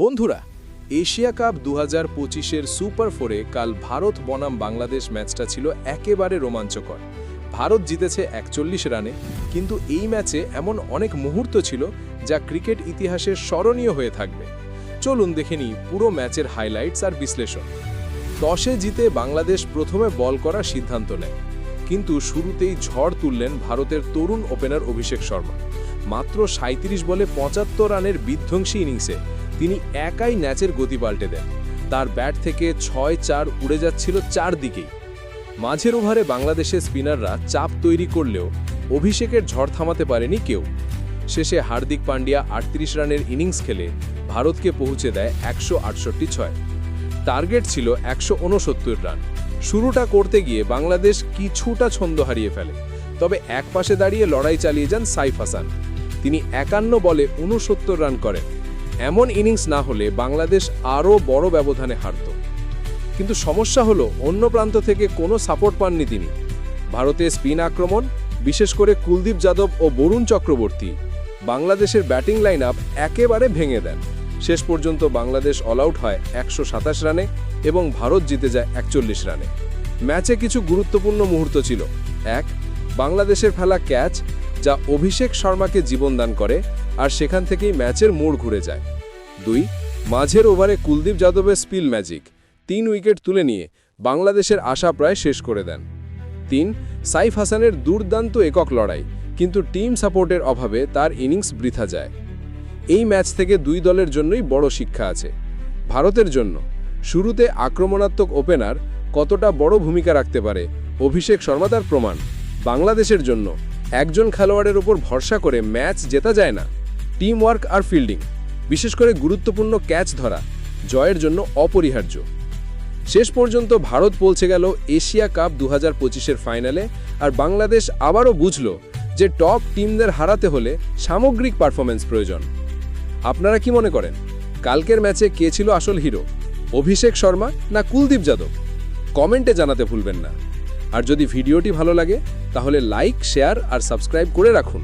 বন্ধুরা, Asia cup দু হাজার পঁচিশের সুপার ফোরে কাল ভারত বনাম বাংলাদেশ ম্যাচটা ছিল একেবারে রোমাঞ্চকর। ভারত জিতেছে একচল্লিশ রানে, কিন্তু এই ম্যাচে এমন অনেক মুহূর্ত ছিল যা ক্রিকেট ইতিহাসের স্মরণীয় হয়ে থাকবে। চলুন দেখে নিই পুরো ম্যাচের হাইলাইটস আর বিশ্লেষণ। টসে জিতে বাংলাদেশ প্রথমে বল করার সিদ্ধান্ত নেয়, কিন্তু শুরুতেই ঝড় তুললেন ভারতের তরুণ ওপেনার অভিষেক শর্মা। মাত্র সাঁত্রিশ বলে পঁচাত্তর রানের বিধ্বংসী ইনিংসে তিনি একাই ম্যাচের গতি পাল্টে দেন। তার ব্যাট থেকে ছয় চার উড়ে যাচ্ছিল চারদিকেই। মাঝের ওভারে বাংলাদেশের স্পিনাররা চাপ তৈরি করলেও অভিষেকের ঝড় থামাতে পারেনি কেউ। শেষে হার্দিক পান্ডিয়া আটত্রিশ রানের ইনিংস খেলে ভারতকে পৌঁছে দেয় একশো আটষট্টি ছয়। টার্গেট ছিল একশো উনসত্তর রান। শুরুটা করতে গিয়ে বাংলাদেশ কিছুটা ছন্দ হারিয়ে ফেলে। তবে এক পাশে দাঁড়িয়ে লড়াই চালিয়ে যান সাইফ হাসান। তিনি একান্ন বলে উনসত্তর রান করেন। এমন ইনিংস না হলে বাংলাদেশ আরও বড় ব্যবধানে হারত। কিন্তু সমস্যা হলো, অন্য প্রান্ত থেকে কোনো সাপোর্ট পাননি তিনি। ভারতের স্পিন আক্রমণ, বিশেষ করে কুলদীপ যাদব ও বরুণ চক্রবর্তী, বাংলাদেশের ব্যাটিং লাইন আপ একেবারে ভেঙে দেন। শেষ পর্যন্ত বাংলাদেশ অল আউট হয় একশো সাতাশ রানে এবং ভারত জিতে যায় একচল্লিশ রানে। ম্যাচে কিছু গুরুত্বপূর্ণ মুহূর্ত ছিল। এক, বাংলাদেশের ফেলা ক্যাচ যা অভিষেক শর্মাকে জীবনদান করে আর সেখান থেকেই ম্যাচের মোড় ঘুরে যায়। দুই, মাঝের ওভারে কুলদীপ যাদবের স্পিল ম্যাজিক, তিন উইকেট তুলে নিয়ে বাংলাদেশের আশা প্রায় শেষ করে দেন। তিন, সাইফ হাসানের দুর্দান্ত একক লড়াই, কিন্তু টিম সাপোর্টের অভাবে তার ইনিংস বৃথা যায়। এই ম্যাচ থেকে দুই দলের জন্যই বড় শিক্ষা আছে। ভারতের জন্য, শুরুতে আক্রমণাত্মক ওপেনার কতটা বড় ভূমিকা রাখতে পারে অভিষেক শর্মা তার প্রমাণ। বাংলাদেশের জন্য একজন খেলোয়াড়ের ওপর ভরসা করে ম্যাচ জেতা যায় না। টিম ওয়ার্ক আর ফিল্ডিং, বিশেষ করে গুরুত্বপূর্ণ ক্যাচ ধরা, জয়ের জন্য অপরিহার্য। শেষ পর্যন্ত ভারত পৌঁছে গেল এশিয়া কাপ দু হাজার ফাইনালে আর বাংলাদেশ আবারও বুঝল যে টপ টিমদের হারাতে হলে সামগ্রিক পারফরমেন্স প্রয়োজন। আপনারা কি মনে করেন, কালকের ম্যাচে কে ছিল আসল হিরো, অভিষেক শর্মা না কুলদীপ যাদব? কমেন্টে জানাতে ভুলবেন না। আর যদি ভিডিওটি ভালো লাগে তাহলে লাইক শেয়ার আর সাবস্ক্রাইব করে রাখুন।